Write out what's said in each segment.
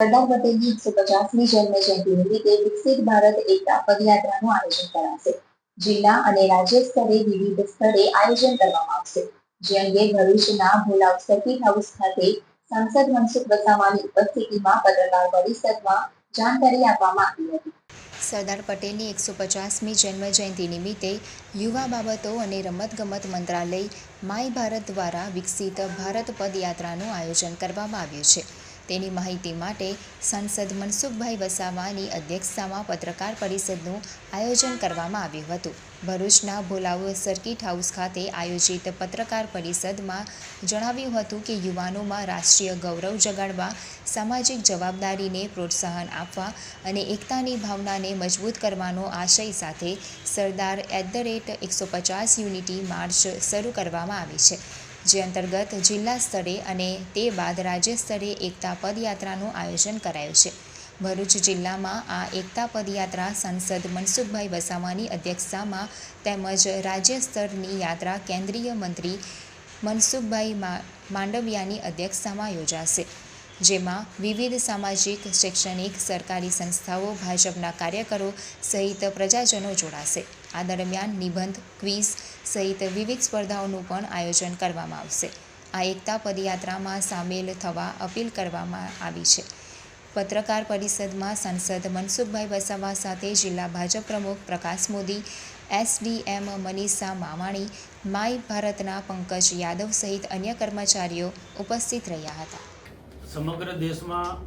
સરદાર પટેલની એકસો પચાસમી જન્મ જયંતિ નિમિત્તે વિકસિત ભારત એકતા પદયાત્રાનું આયોજન કરાશે. જિલ્લા અને રાજ્ય સ્તરે વિવિધ સ્તરે આયોજન કરવામાં આવશે. જે અંગે ભરૂચના ભોલાવ સર્કિટ હાઉસ ખાતે સાંસદ મનસુખ વસાવાની ઉપસ્થિતિમાં પત્રકાર પરિષદમાં જાણકારી આપવામાં આવી હતી. સરદાર પટેલની એકસો પચાસમી જન્મ જયંતિ નિમિત્તે યુવા બાબતો અને રમતગમત મંત્રાલય માય ભારત દ્વારા વિકસિત ભારત પદયાત્રાનું આયોજન કરવામાં આવ્યું છે. તેની માહિતી માટે સાંસદ મનસુખભાઈ વસાવાની અધ્યક્ષતામાં પત્રકાર પરિષદનું આયોજન કરવામાં આવ્યું હતું. ભરૂચના ભોલાવ સર્કિટ હાઉસ ખાતે આયોજિત પત્રકાર પરિષદમાં જણાવ્યું હતું કે યુવાનોમાં રાષ્ટ્રીય ગૌરવ જગાડવા, સામાજિક જવાબદારીને પ્રોત્સાહન આપવા અને એકતાની ભાવનાને મજબૂત કરવાનો આશય સાથે સરદાર એટ ધ રેટ એકસો પચાસ યુનિટી માર્ચ શરૂ કરવામાં આવી છે. જે અંતર્ગત જિલ્લા સ્તરે અને તે બાદ રાજ્ય સ્તરે એકતા પદયાત્રાનું આયોજન કરાયું છે. ભરૂચ જિલ્લામાં આ એકતા પદયાત્રા સાંસદ મનસુખભાઈ વસાવાની અધ્યક્ષતામાં તેમજ રાજ્ય સ્તરની યાત્રા કેન્દ્રીય મંત્રી મનસુખભાઈ માંડવિયાની અધ્યક્ષતામાં યોજાશે, જેમાં વિવિધ સામાજિક, શૈક્ષણિક, સરકારી સંસ્થાઓ, ભાજપના કાર્યકરો સહિત પ્રજાજનો જોડાશે. આ દરમિયાન નિબંધ, ક્વિઝ સહિત વિવિધ સ્પર્ધાઓનું પણ આયોજન કરવામાં આવશે. આ એકતા પદયાત્રામાં સામેલ થવા અપીલ કરવામાં આવી છે. પત્રકાર પરિષદમાં સાંસદ મનસુખભાઈ વસાવા સાથે જિલ્લા ભાજપ પ્રમુખ પ્રકાશ મોદી, એસડીએમ મનીષા માવાણી માય ભારતના પંકજ યાદવ સહિત અન્ય કર્મચારીઓ ઉપસ્થિત રહ્યા હતા. સમગ્ર દેશમાં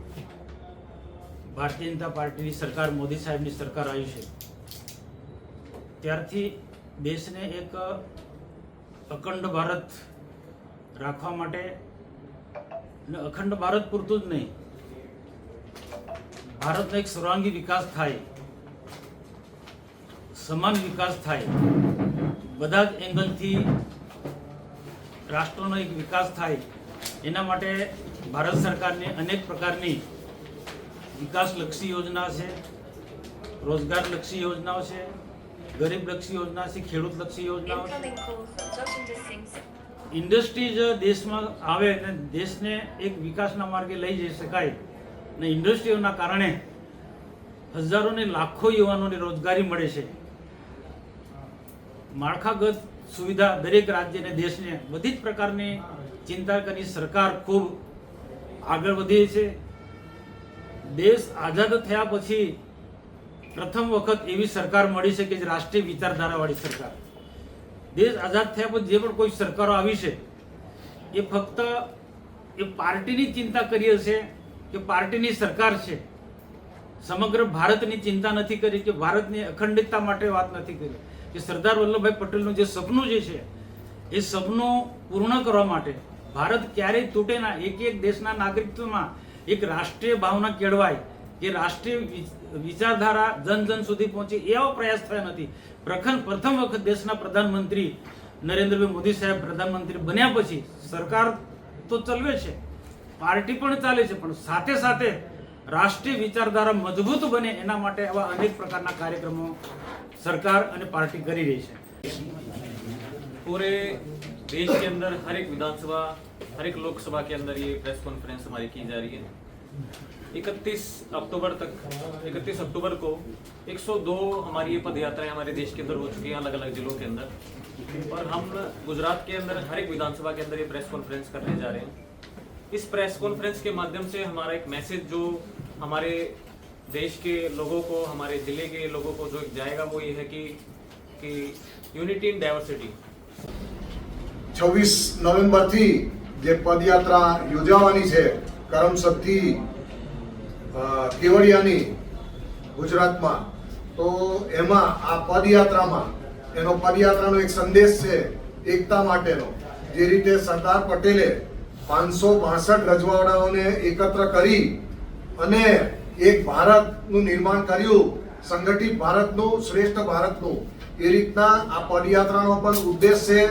ભારતીય જનતા પાર્ટીની સરકાર મોદી સાહેબની સરકાર આવી છે. ત્યારથી દેશને એક અખંડ ભારત રાખવા માટે અખંડ ભારત પૂરતું જ નહીં, ભારતનો એક સર્વાંગી વિકાસ થાય, સમાન વિકાસ થાય, બધા જ એંગલથી રાષ્ટ્રનો એક વિકાસ થાય, એના માટે ભારત સરકારની અનેક પ્રકારની વિકાસલક્ષી યોજના છે, રોજગારલક્ષી યોજનાઓ છે ગરીબલક્ષી યોજના છે ખેડૂતલક્ષી લક્ષી યોજના. ઇન્ડસ્ટ્રીઝ દેશમાં આવે અને દેશને એક વિકાસના માર્ગે લઈ જઈ શકાય. અને ઇન્ડસ્ટ્રીઓના કારણે હજારોને લાખો યુવાનોને રોજગારી મળે છે. માળખાગત સુવિધા દરેક રાજ્ય અને દેશને બધી જ પ્રકારની ચિંતા કરી સરકાર ખૂબ આગળ વધી છે. દેશ આઝાદ થયા પછી પ્રથમ વખત એવી સરકાર મળી છે કે જે રાષ્ટ્રીય વિચારધારાવાળી સરકાર. દેશ આઝાદ થયા પછી જે પણ કોઈ સરકારો આવી છે, એ ફક્ત એ પાર્ટીની ચિંતા કરી હશે કે પાર્ટીની સરકાર છે. સમગ્ર ભારતની ચિંતા નથી કરી કે ભારતની અખંડિતતા માટે વાત નથી કરી. કે સરદાર વલ્લભભાઈ પટેલનું જે સપનું જે છે, એ સપનું પૂર્ણ કરવા માટે ભારત ક્યારેય તૂટે ના. એક એક દેશના નાગરિકત્વમાં એક રાષ્ટ્રીય ભાવના કેળવાય. કે રાષ્ટ્રીય વિ- વિચારધારા જન જન સુધી પહોંચે એવો પ્રયાસ થયો નથી પ્રથમ પ્રથમ વખત દેશના પ્રધાનમંત્રી નરેન્દ્રભાઈ મોદી સાહેબ પ્રધાનમંત્રી બન્યા પછી સરકાર તો ચલવે છે પાર્ટી પણ ચાલે છે પણ સાથે સાથે રાષ્ટ્રીય વિચારધારા મજબૂત બને એના માટે આવા અનેક પ્રકારના કાર્યક્રમો સરકાર અને પાર્ટી કરી રહી છે पूरे देश के अंदर हर एक विधानसभा हर एक लोकसभा के अंदर ये प्रेस कॉन्फ्रेंस हमारी की जा रही है 31 अक्टूबर तक 31 अक्टूबर को 102 हमारी ये पद यात्राएं हमारे देश के अंदर हो चुकी हैं अलग अलग जिलों के अंदर और हम गुजरात के अंदर हर एक विधानसभा के अंदर ये प्रेस कॉन्फ्रेंस करने जा रहे हैं इस प्रेस कॉन्फ्रेंस के माध्यम से हमारा एक मैसेज जो हमारे देश के लोगों को हमारे जिले के लोगों को जो एक जाएगा वो ये है कि कि यूनिटी इन डाइवर्सिटी છવ્વીસ નવેમ્બરથી જે પદયાત્રા યોજાવાની છે કરમસદથી અ, કેવડિયાની ગુજરાતમાં. તો એમાં આ પદયાત્રામાં, એનો પદયાત્રાનો એક સંદેશ છે એકતા માટેનો, જે રીતે સરદાર પટેલે પાંચસો બાસઠ રજવાડાઓને એકત્ર કરી અને એક ભારતનું નિર્માણ કર્યું, સંગઠિત ભારતનું, શ્રેષ્ઠ ભારતનું, એ રીતના આ પદયાત્રાનો પણ ઉદ્દેશ છે.